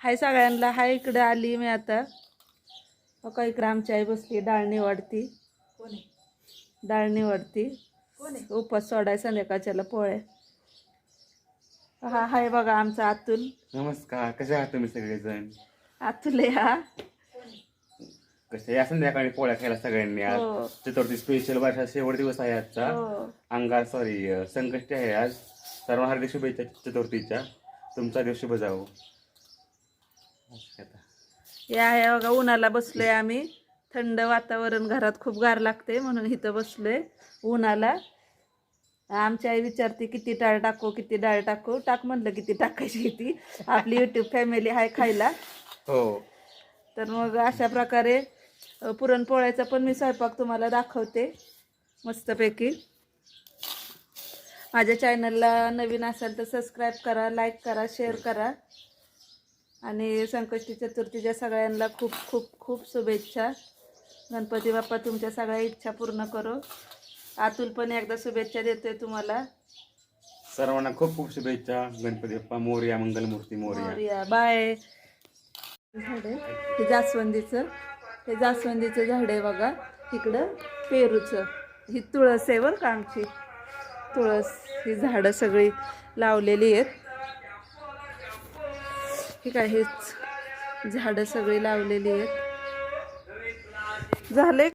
हाय सगळ्यांना हाय इकडे आली मी आता. का इकडे आमची आई बसली डाळ निवडती. डाळ निवडती. उपास सोडाय संध्याकाळच्याला पोळे हा हाय बघा आमचा अतुल नमस्कार कसे आहात तुम्ही सगळेजण? अतुल आहे हा. कसे या संध्याकाळी पोळ्या खायला सगळ्यांनी आज? हो. चतुर्थी स्पेशल वर्षा शेवट दिवस आहे आजचा. हो. अंगार सॉरी संकष्टी आहे आज. सर्व हार्दिक शुभेच्छा चतुर्थीच्या. तुमचा दिवस शुभ जावो या आहे बघा उन्हाला बसलोय आम्ही. थंड वातावरण घरात खूप गार लागते म्हणून इथं बसलोय उन्हाला. आमची आई विचारते किती डाळ टाकू किती डाळ टाकू? टाक म्हणलं किती टाकायची किती आपली युट्यूब फॅमिली आहे खायला. हो. तर मग अशा प्रकारे पुरणपोळ्याचा पण मी स्वयंपाक तुम्हाला दाखवते मस्तपैकी. माझ्या चॅनलला नवीन असाल तर सबस्क्राईब करा लाईक करा शेअर करा. आणि संकष्टी चतुर्थीच्या सगळ्यांना खूप खूप खूप शुभेच्छा. गणपती बाप्पा तुमच्या सगळ्या इच्छा पूर्ण करो. अतुल पण एकदा शुभेच्छा देतोय तुम्हाला. सर्वांना खूप खूप शुभेच्छा. गणपती बाप्पा मोर्या मंगलमूर्ती मोर्या. मोरया बाय झाड आहे. हे जास्वंदीचं. हे जास्वंदीचं झाड आहे बघा. इकडं पेरूचं. ही तुळस आहे बरं का आमची? तुळस ही झाडं सगळी लावलेली आहेत. ठीक आहे झाडं सगळी लावलेली आहेत. झाले